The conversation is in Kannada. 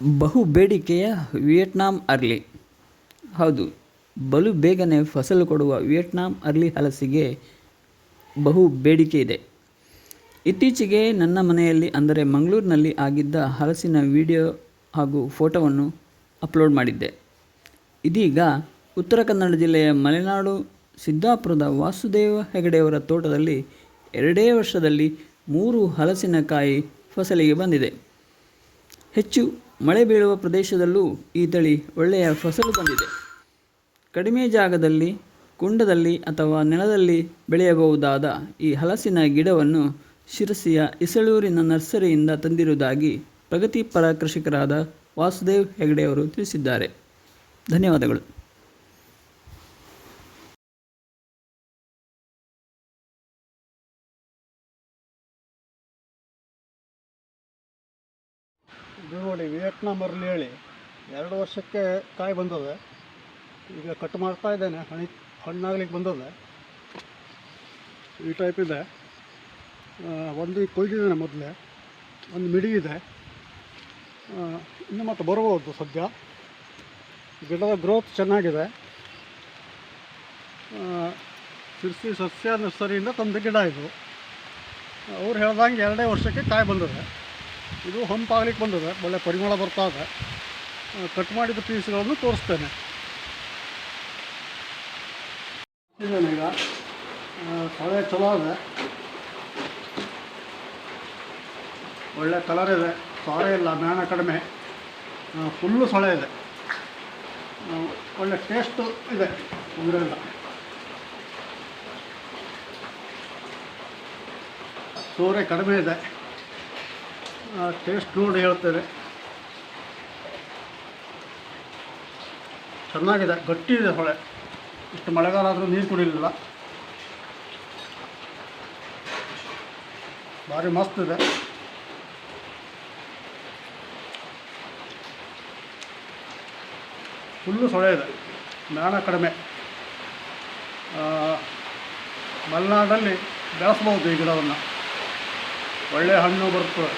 ಬಹು ಬೇಡಿಕೆಯ ವಿಯೆಟ್ನಾಂ ಅರ್ಲಿ. ಹೌದು, ಬಲು ಬೇಗನೆ ಫಸಲು ಕೊಡುವ ವಿಯೆಟ್ನಾಂ ಅರ್ಲಿ ಹಲಸಿಗೆ ಬಹು ಬೇಡಿಕೆ ಇದೆ. ಇತ್ತೀಚೆಗೆ ನನ್ನ ಮನೆಯಲ್ಲಿ, ಅಂದರೆ ಮಂಗಳೂರಿನಲ್ಲಿ ಆಗಿದ್ದ ಹಲಸಿನ ವಿಡಿಯೋ ಹಾಗೂ ಫೋಟೋವನ್ನು ಅಪ್ಲೋಡ್ ಮಾಡಿದ್ದೆ. ಇದೀಗ ಉತ್ತರ ಕನ್ನಡ ಜಿಲ್ಲೆಯ ಮಲೆನಾಡು, ಸಿದ್ದಾಪುರದ ವಾಸುದೇವ ಹೆಗಡೆಯವರ ತೋಟದಲ್ಲಿ ಎರಡೇ ವರ್ಷದಲ್ಲಿ ಮೂರು ಹಲಸಿನಕಾಯಿ ಫಸಲಿಗೆ ಬಂದಿದೆ. ಹೆಚ್ಚು ಮಳೆ ಬೀಳುವ ಪ್ರದೇಶದಲ್ಲೂ ಈ ತಳಿ ಒಳ್ಳೆಯ ಫಸಲು ಬಂದಿದೆ ಕಡಿಮೆ ಜಾಗದಲ್ಲಿ, ಕುಂಡದಲ್ಲಿ ಅಥವಾ ನೆಲದಲ್ಲಿ ಬೆಳೆಯಬಹುದಾದ ಈ ಹಲಸಿನ ಗಿಡವನ್ನು ಶಿರಸಿಯ ಇಸಳೂರಿನ ನರ್ಸರಿಯಿಂದ ತಂದಿರುವುದಾಗಿ ಪ್ರಗತಿಪರ ಕೃಷಿಕರಾದ ವಾಸುದೇವ್ ಹೆಗಡೆಯವರು ತಿಳಿಸಿದ್ದಾರೆ. ಧನ್ಯವಾದಗಳು. ಇದು ನೋಡಿ, ವಿಯೆಟ್ನಾಂ ಅರ್ಲಿ ಹೇಳಿ. ಎರಡು ವರ್ಷಕ್ಕೆ ಕಾಯಿ ಬಂದದೆ. ಈಗ ಕಟ್ ಮಾಡ್ತಾ ಇದ್ದೇನೆ. ಹಣಿ, ಹಣ್ಣಾಗ್ಲಿಕ್ಕೆ ಬಂದದೆ. ಈ ಟೈಪ್ ಇದೆ. ಒಂದು ಕೊಯ್ದಿದ್ದೇನೆ ಮೊದಲೇ. ಒಂದು ಮಿಡಿ ಇದೆ. ಇನ್ನು ಮತ್ತೆ ಬರ್ಬೋದು ಸದ್ಯ. ಗಿಡದ ಗ್ರೋತ್ ಚೆನ್ನಾಗಿದೆ. ಸಿರ್ಸಿ ಸಸ್ಯ ನರ್ಸರಿಯಿಂದ ತಂದ ಗಿಡ ಇದು. ಅವ್ರು ಹೇಳ್ದಂಗೆ ಎರಡೇ ವರ್ಷಕ್ಕೆ ಕಾಯಿ ಬಂದದೆ. ಇದು ಹಂಪಾಗ್ಲಿಕ್ಕೆ ಬಂದಿದೆ, ಒಳ್ಳೆ ಪರಿಮಳ ಬರ್ತಾ ಇದೆ. ಕಟ್ ಮಾಡಿದ ಪೀಸ್ಗಳನ್ನು ತೋರಿಸ್ತೇನೆ. ಈಗ? ಕಳೆ ಚಲೋ ಇದೆ ಒಳ್ಳೆ ಕಲರ್ ಇದೆ. ಸೊಳೆ ಇಲ್ಲ, ಮ್ಯಾಣ ಕಡಿಮೆ. ಫುಲ್ಲು ಸೊಳೆ ಇದೆ. ಒಳ್ಳೆ ಟೇಸ್ಟು ಇದೆ ತೊಂದರೆ ಇಲ್ಲ ಸೋರೆ ಕಡಿಮೆ ಇದೆ. ಟೇಸ್ಟ್ ನೋಡಿ ಹೇಳ್ತೇನೆ. ಚೆನ್ನಾಗಿದೆ ಗಟ್ಟಿ ಇದೆ ಹೊಳೆ. ಇಷ್ಟು ಮಳೆಗಾಲ ಆದರೂ ನೀರು ಕುಡಿಲಿಲ್ಲ. ಭಾರಿ ಮಸ್ತ್ ಇದೆ. ಫುಲ್ಲು ಸೊಳೆ ಇದೆ. ಮ್ಯಾಣ ಕಡಿಮೆ. ಮಲೆನಾಡಲ್ಲಿ ಬೆಳೆಸ್ಬೋದು ಈ ಗಿಡವನ್ನು. ಒಳ್ಳೆಯ ಹಣ್ಣು ಬರ್ತದೆ.